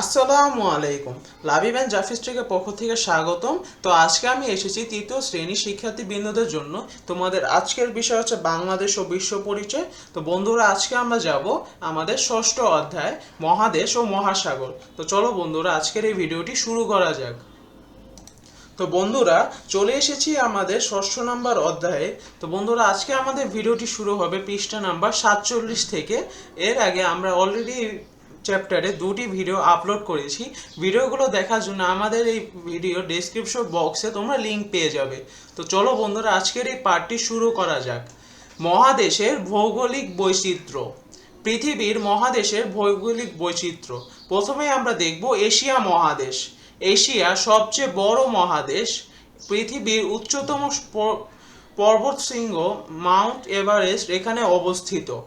আসসালামু আলাইকুম। লাবিবেন জাফিস্ট্রিকের পক্ষ থেকে স্বাগতম। তো আজকে আমি এসেছি তৃতীয় শ্রেণি শিক্ষার্থী বৃন্দদের জন্য। তোমাদের আজকের বিষয় হচ্ছে বাংলাদেশ ও বিশ্ব পরিচয়। তো বন্ধুরা, আজকে আমরা যাব আমাদের ষষ্ঠ অধ্যায়, মহাদেশ ও মহাসাগর। তো চলো বন্ধুরা, আজকের এই ভিডিওটি শুরু করা যাক। তো বন্ধুরা, চলে এসেছি আমাদের ষষ্ঠ নাম্বার অধ্যায়ে। তো বন্ধুরা, আজকে আমাদের ভিডিওটি শুরু হবে পৃষ্ঠা নাম্বার সাতচল্লিশ থেকে। এর আগে আমরা অলরেডি চ্যাপ্টারে দুটি ভিডিও আপলোড করেছি। ভিডিওগুলো দেখার জন্য আমাদের এই ভিডিও ডেসক্রিপশন বক্সে তোমরা লিঙ্ক পেয়ে যাবে। তো চলো বন্ধুরা, আজকের এই পার্টটি শুরু করা যাক। মহাদেশের ভৌগোলিক বৈচিত্র্য। পৃথিবীর মহাদেশের ভৌগোলিক বৈচিত্র্য। প্রথমে আমরা দেখব এশিয়া মহাদেশ। এশিয়া সবচেয়ে বড় মহাদেশ। পৃথিবীর উচ্চতম প- পর্বতশৃঙ্গ মাউন্ট এভারেস্ট এখানে অবস্থিত।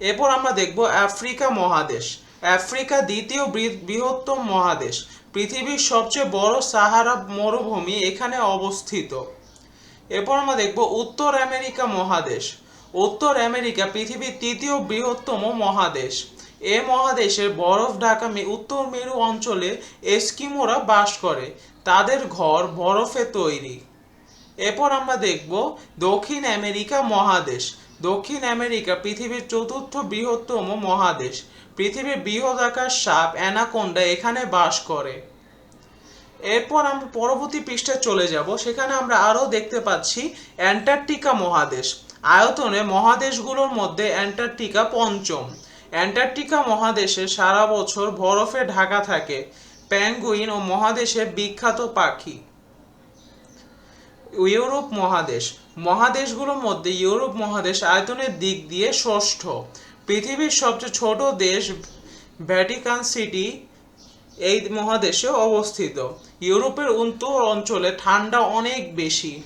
এরপর আমরা দেখব আফ্রিকা মহাদেশ। আফ্রিকা দ্বিতীয় বৃহত্তম মহাদেশ। পৃথিবীর সবচেয়ে বড় সাহারা মরুভূমি এখানে অবস্থিত। এরপর আমরা দেখব উত্তর আমেরিকা মহাদেশ। উত্তর আমেরিকা পৃথিবীর তৃতীয় বৃহত্তম মহাদেশ। এ মহাদেশের বরফ ঢাকা উত্তর মেরু অঞ্চলে এস্কিমোরা বাস করে। তাদের ঘর বরফে তৈরি। এরপর আমরা দেখব দক্ষিণ আমেরিকা মহাদেশ। দক্ষিণ আমেরিকা পৃথিবীর চতুর্থ বৃহত্তম মহাদেশ। পৃথিবীর বৃহদাকার সাপ, অ্যানাকোন্ডা এখানে বাস করে। এরপর আমরা পরবর্তী পৃষ্ঠায় চলে যাব। সেখানে আমরা আরও দেখতে পাচ্ছি অ্যান্টার্কটিকা মহাদেশ। আয়তনে মহাদেশগুলোর মধ্যে অ্যান্টার্কটিকা পঞ্চম। অ্যান্টার্কটিকা মহাদেশে সারা বছর বরফে ঢাকা থাকে। প্যাঙ্গুইন ও মহাদেশে বিখ্যাত পাখি। ইউরোপ মহাদেশ। মহাদেশগুলোর মধ্যে ইউরোপ মহাদেশ আয়তনের দিক দিয়ে ষষ্ঠ। পৃথিবীর সবচেয়ে ছোট দেশ ভ্যাটিকান সিটি এই মহাদেশে অবস্থিত। ইউরোপের উত্তর অঞ্চলে ঠান্ডা অনেক বেশি।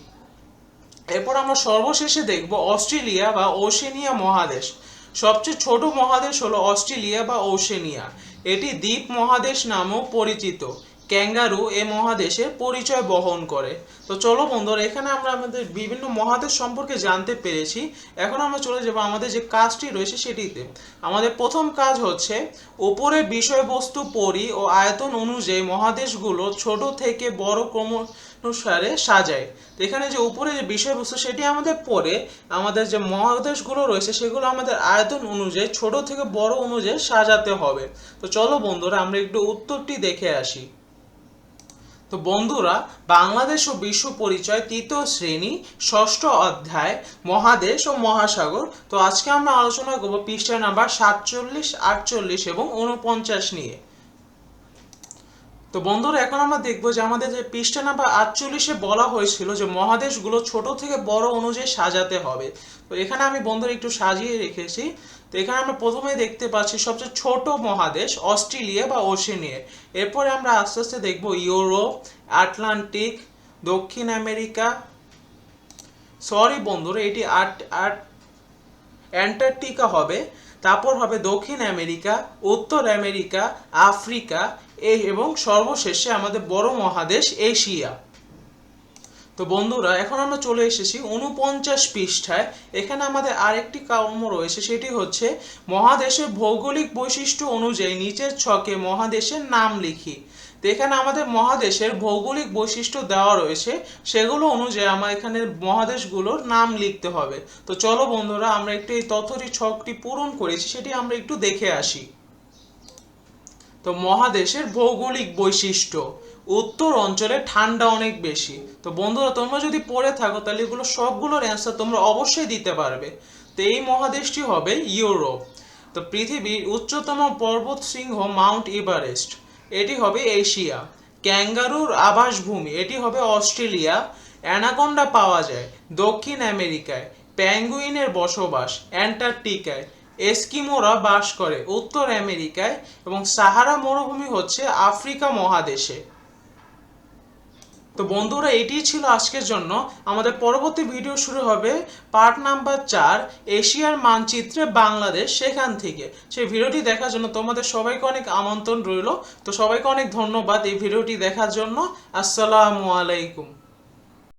এরপর আমরা সর্বশেষে দেখব অস্ট্রেলিয়া বা ওশেনিয়া মহাদেশ। সবচেয়ে ছোট মহাদেশ হলো অস্ট্রেলিয়া বা ওশেনিয়া। এটি দ্বীপ মহাদেশ নামেও পরিচিত। ক্যাঙ্গারু এ মহাদেশে পরিচয় বহন করে। তো চলো বন্ধুরা, এখানে আমরা আমাদের বিভিন্ন মহাদেশ সম্পর্কে জানতে পেরেছি। এখন আমরা চলে যাব আমাদের যে কাজটি রয়েছে সেটিতে। আমাদের প্রথম কাজ হচ্ছে উপরে বিষয়বস্তু পরি ও আয়তন অনুযায়ী মহাদেশগুলো ছোট থেকে বড় ক্রম অনুসারে সাজায়। তো এখানে যে উপরে যে বিষয়বস্তু সেটি আমাদের পড়ে আমাদের যে মহাদেশগুলো রয়েছে সেগুলো আমাদের আয়তন অনুযায়ী ছোট থেকে বড় অনুযায়ী সাজাতে হবে। তো চলো বন্ধুরা, আমরা একটু উত্তরটি দেখে আসি। তো বন্ধুরা, বাংলাদেশ ও বিশ্ব পরিচয় তৃতীয় শ্রেণি, ষষ্ঠ অধ্যায়, মহাদেশ ও মহাসাগর। তো আজকে আমরা আলোচনা করব পৃষ্ঠা নাম্বার সাতচল্লিশ, আটচল্লিশ এবং উনপঞ্চাশ নিয়ে। তো বন্ধুরা, এখন আমরা দেখব যে আমাদের যে পৃষ্ঠা নাম্বার আটচল্লিশে বলা হয়েছিল যে মহাদেশগুলো ছোট থেকে বড় অনুযায়ী সাজাতে হবে। তো এখানে আমি বন্ধুরা একটু সাজিয়ে রেখেছি। তো এখানে আমরা প্রথমে দেখতে পাচ্ছি সবচেয়ে ছোট মহাদেশ, অস্ট্রেলিয়া বা ওশেনিয়া। এরপরে আমরা আস্তে আস্তে দেখব ইউরোপ, আটলান্টিক, দক্ষিণ আমেরিকা। সরি বন্ধুরা, এটি আট আট, অ্যান্টার্কটিকা হবে। তারপর হবে দক্ষিণ আমেরিকা, উত্তর আমেরিকা, আফ্রিকা এই এবং সর্বশেষে আমাদের বড় মহাদেশ এশিয়া। তো বন্ধুরা, এখন আমরা চলে এসেছি উনপঞ্চাশ পৃষ্ঠায়। এখানে আমাদের আরেকটি কর্ম রয়েছে, সেটি হচ্ছে মহাদেশের ভৌগোলিক বৈশিষ্ট্য অনুযায়ী নিচের ছকে মহাদেশের নাম লিখি। তো এখানে আমাদের মহাদেশের ভৌগোলিক বৈশিষ্ট্য দেওয়া রয়েছে, সেগুলো অনুযায়ী আমার এখানে মহাদেশগুলোর নাম লিখতে হবে। তো চলো বন্ধুরা, আমরা একটু এই তথ্যটি ছকটি পূরণ করেছি, সেটি আমরা একটু দেখে আসি। তো মহাদেশের ভৌগোলিক বৈশিষ্ট্য, উত্তর অঞ্চলে ঠান্ডা অনেক বেশি। তো বন্ধুরা, তোমরা যদি পড়ে থাকো, তাহলে এগুলো সবগুলোর অ্যান্সার তোমরা অবশ্যই দিতে পারবে। তো এই মহাদেশটি হবে ইউরোপ। তো পৃথিবীর উচ্চতম পর্বত সিংহ মাউন্ট এভারেস্ট। এটি হবে এশিয়া। ক্যাঙ্গারুর আবাসভূমি, এটি হবে অস্ট্রেলিয়া। অ্যানাকোন্ডা পাওয়া যায় দক্ষিণ আমেরিকায়। প্যাঙ্গুইনের বসবাস অ্যান্টার্কটিকায়। এস্কিমোরা বাস করে উত্তর আমেরিকায় এবং সাহারা মরুভূমি হচ্ছে আফ্রিকা মহাদেশে। তো বন্ধুরা, এটিই ছিল আজকের জন্য। আমাদের পরবর্তী ভিডিও শুরু হবে পার্ট নাম্বার চার, এশিয়ার মানচিত্রে বাংলাদেশ সেখান থেকে। সেই ভিডিওটি দেখার জন্য তোমাদের সবাইকে অনেক আমন্ত্রণ রইল। তো সবাইকে অনেক ধন্যবাদ এই ভিডিওটি দেখার জন্য। আসসালামু আলাইকুম।